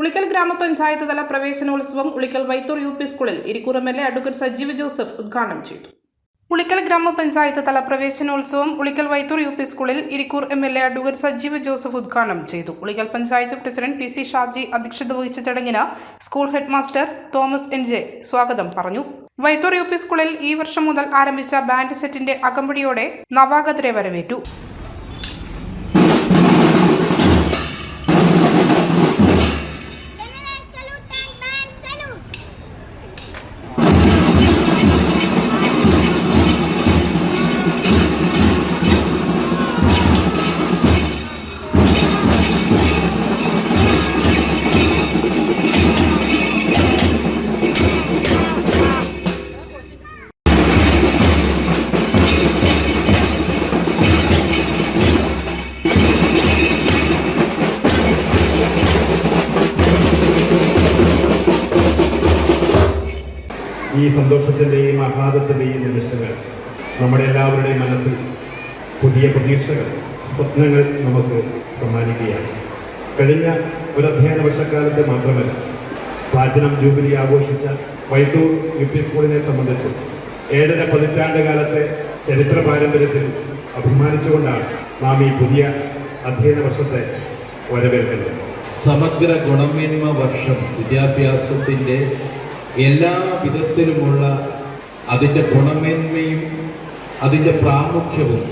ഉളിക്കൽ ഗ്രാമപഞ്ചായത്ത് തല പ്രവേശനോത്സവം ഉളിക്കൽ വൈത്തൂർ യു പി സ്കൂളിൽ Irikkur M L A advocate Sajeev Joseph ഉദ്ഘാടനം ചെയ്തു. ഉളിക്കൽ ഗ്രാമപഞ്ചായത്ത് തല പ്രവേശനോത്സവം ഉളിക്കൽ വൈത്തൂർ യു പി സ്കൂളിൽ Irikkur M L A advocate Sajeev Joseph ഉദ്ഘാടനം ചെയ്തു. Ulikkal panchayat president P C Shaji അധ്യക്ഷത വഹിച്ച ചടങ്ങിന് school head master Thomas N J സ്വാഗതം പറഞ്ഞു. വൈത്തൂർ യു പി സ്കൂളിൽ ഈ വർഷം മുതൽ ആരംഭിച്ച ബാൻഡ് സെറ്റിന്റെ അകമ്പടിയോടെ നവാഗതരെ വരവേറ്റു. ഈ സന്തോഷത്തിന്റെയും ആഹ്ലാദത്തിന്റെയും നിമിഷങ്ങൾ നമ്മുടെ എല്ലാവരുടെയും മനസ്സിൽ പുതിയ പ്രതീക്ഷകൾ സ്വപ്നങ്ങൾ നമുക്ക് സമ്മാനിക്കുകയാണ്. കഴിഞ്ഞ ഒരു അധ്യയന വർഷക്കാലത്ത് മാത്രമല്ല പ്ലാറ്റിനം ജൂബിലി ആഘോഷിച്ച വൈത്തൂർ യു പി സ്കൂളിനെ സംബന്ധിച്ച് ഏഴര പതിറ്റാണ്ട് കാലത്തെ ചരിത്ര പാരമ്പര്യത്തിൽ അഭിമാനിച്ചുകൊണ്ടാണ് നാം ഈ പുതിയ അധ്യയന വർഷത്തെ വരവേൽക്കുന്നത്. സമഗ്ര ഗുണമേന്മ വർഷം വിദ്യാഭ്യാസത്തിന്റെ എല്ലാ വിധത്തിലുമുള്ള അതിന്റെ ഗുണമേന്മയും അതിന്റെ പ്രാമുഖ്യവും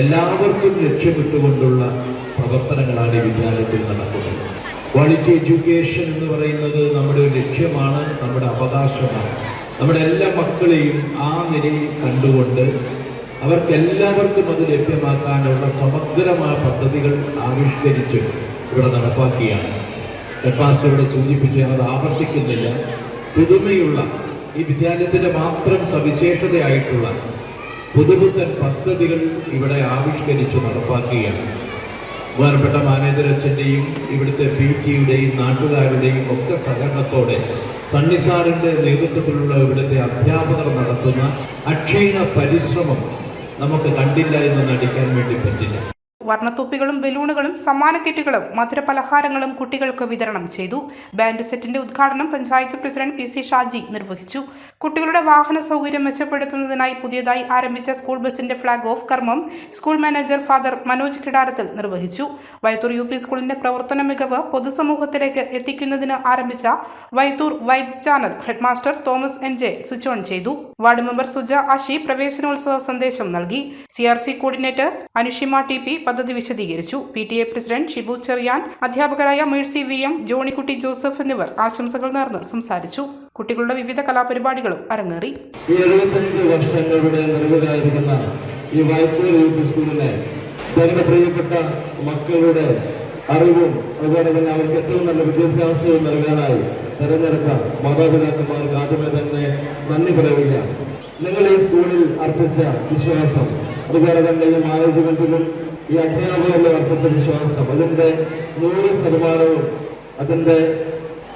എല്ലാവർക്കും ലക്ഷ്യമിട്ടുകൊണ്ടുള്ള പ്രവർത്തനങ്ങളാണ് ഈ വിദ്യാലയത്തിൽ നടക്കുന്നത്. ക്വാളിറ്റി എഡ്യൂക്കേഷൻ എന്ന് പറയുന്നത് നമ്മുടെ ഒരു ലക്ഷ്യമാണ് നമ്മുടെ അവകാശമാണ്. നമ്മുടെ എല്ലാ മക്കളെയും ആ നിലയിൽ കണ്ടുകൊണ്ട് അവർക്കെല്ലാവർക്കും അത് ലഭ്യമാക്കാനുള്ള സമഗ്രമായ പദ്ധതികൾ ആവിഷ്കരിച്ച് ഇവിടെ നടപ്പാക്കിയാണ്. എപ്പാസ് ഇവിടെ സൂചിപ്പിച്ച് ആവർത്തിക്കുന്നില്ല. പുതുമയുള്ള ഈ വിദ്യാലയത്തിന്റെ മാത്രം സവിശേഷതയായിട്ടുള്ള പുതുപുത്തൻ പദ്ധതികൾ ഇവിടെ ആവിഷ്കരിച്ച് നടപ്പാക്കുകയാണ്. ബഹുമാനപ്പെട്ട മാനേജർ അച്ഛന്റെയും ഇവിടുത്തെ പി ടിയുടെയും നാട്ടുകാരുടെയും ഒക്കെ സഹകരണത്തോടെ സണ്ണിസാറിന്റെ നേതൃത്വത്തിലുള്ള ഇവിടുത്തെ അധ്യാപകർ നടത്തുന്ന അക്ഷീണ പരിശ്രമം നമുക്ക് കണ്ടില്ല എന്ന് നടിക്കാൻ വേണ്ടി പറ്റില്ല. വർണത്തൊപ്പികളും ബലൂണുകളും സമ്മാന കിറ്റുകളും മധുരപലഹാരങ്ങളും കുട്ടികൾക്ക് വിതരണം ചെയ്തു. ബാൻഡ് സെറ്റിന്റെ ഉദ്ഘാടനം panchayat president P C Shaji നിർവഹിച്ചു. കുട്ടികളുടെ വാഹന സൗകര്യം മെച്ചപ്പെടുത്തുന്നതിനായി പുതിയതായി ആരംഭിച്ച സ്കൂൾ ബസിന്റെ ഫ്ളാഗ് ഓഫ് കർമ്മം school manager father Manoj Kidarathil നിർവഹിച്ചു. വൈത്തൂർ യു പി സ്കൂളിന്റെ പ്രവർത്തന മികവ് പൊതുസമൂഹത്തിലേക്ക് എത്തിക്കുന്നതിന് ആരംഭിച്ച Vaithoor vibes channel headmaster Thomas N J switch on ചെയ്തു. വാർഡ് മെമ്പർ സുജ ആഷി പ്രവേശനോത്സവ സന്ദേശം നൽകി. C coordinator Anushima T P പദ്ധതി വിശദീകരിച്ചു. P T A president Shibu Cherian അധ്യാപകരായ മേഴ്സി വി എം ജോണിക്കുട്ടി ജോസഫ് എന്നിവർ ആശംസകൾ നേർന്ന് സംസാരിച്ചു. കുട്ടികളുടെ വിവിധ കലാപരിപാടികളും അരങ്ങേറി. ഈ വൈത്തൂർ യു പി സ്കൂളിനെ തന്റെ പ്രിയപ്പെട്ട മക്കളുടെ അറിവും അതുപോലെ തന്നെ അവർക്ക് ഏറ്റവും നല്ല വിദ്യാഭ്യാസവും നൽകാനായി തിരഞ്ഞെടുത്ത മാതാപിതാക്കന്മാർക്ക് ആദ്യമേ തന്നെ നന്ദി പറയുകയാണ്. നിങ്ങൾ ഈ സ്കൂളിൽ അർപ്പിച്ച വിശ്വാസം അതുപോലെ തന്നെ ഈ മാനേജ്മെന്റിലും ഈ അധ്യാപകരിലും വർദ്ധിച്ച വിശ്വാസം. അതിന്റെ നൂറ് ശതമാനവും അതിന്റെ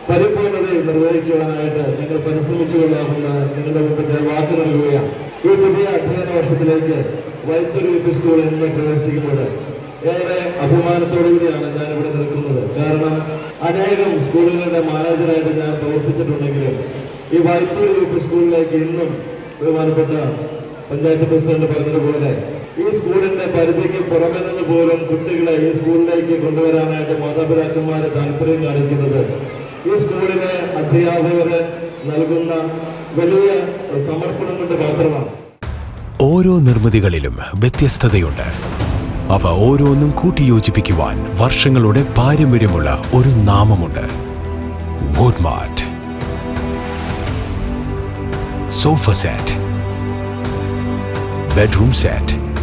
പരിപൂർണതയെ നിർവഹിക്കുവാനായിട്ട് നിങ്ങൾ പരിശ്രമിച്ചു കൊള്ളാമെന്ന് നിങ്ങളുടെ മുമ്പിൽ ഞാൻ വാക്ക് നൽകുകയാണ്. ഈ പുതിയ അധ്യയന വർഷത്തിലേക്ക് വൈദ്യുതി യു പി സ്കൂൾ എന്ന് പ്രവേശിക്കുന്നത് ഏറെ അഭിമാനത്തോടുകൂടിയാണ് ഞാൻ ഇവിടെ നിൽക്കുന്നത്. കാരണം അനേകം സ്കൂളുകളുടെ മാനേജറായിട്ട് ഞാൻ പ്രവർത്തിച്ചിട്ടുണ്ടെങ്കിലും ഈ വൈദ്യുതി യു പി സ്കൂളിലേക്ക് ഇന്നും ബഹുമാനപ്പെട്ട പഞ്ചായത്ത് പ്രസിഡന്റ് പറഞ്ഞതുപോലെ ഈ സ്കൂളിന്റെ പരിധിക്ക് പുറമെ നിന്ന് പോലും കുട്ടികളെ ഈ സ്കൂളിലേക്ക് കൊണ്ടുവരാനായിട്ട് മാതാപിതാക്കന്മാരെ താല്പര്യം കാണിക്കുന്നത്. ഈ സ്കൂളിലെ അധ്യാപകര് നൽകുന്ന വലിയ സമർപ്പണം കൊണ്ട് മാത്രമാണ്. ഓരോ നിർമ്മിതികളിലും വ്യത്യസ്തതയുണ്ട്. അവ ഓരോന്നും കൂട്ടിയോജിപ്പിക്കുവാൻ വർഷങ്ങളുടെ പാരമ്പര്യമുള്ള ഒരു നാമമുണ്ട്. Woodmart sofa set bedroom set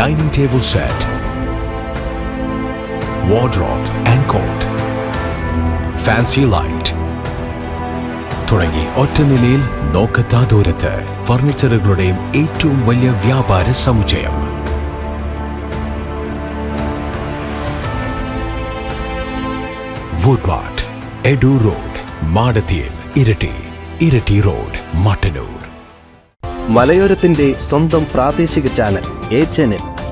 dining table set wardrobe and cot fancy light തുടങ്ങി ഒറ്റ നിലയിൽ നോക്കത്താ ദൂരത്ത് ഫർണിച്ചറുകളുടെയും ഏറ്റവും വലിയ വ്യാപാര സമുച്ചയം. വുഡ്മാർട്ട് എഡു റോഡ് മാടത്തിയിൽ ഇരട്ടി ഇരട്ടി റോഡ് മട്ടന്നൂർ മലയോരത്തിന്റെ സ്വന്തം പ്രാദേശിക ചാനൽ എ ചാനൽ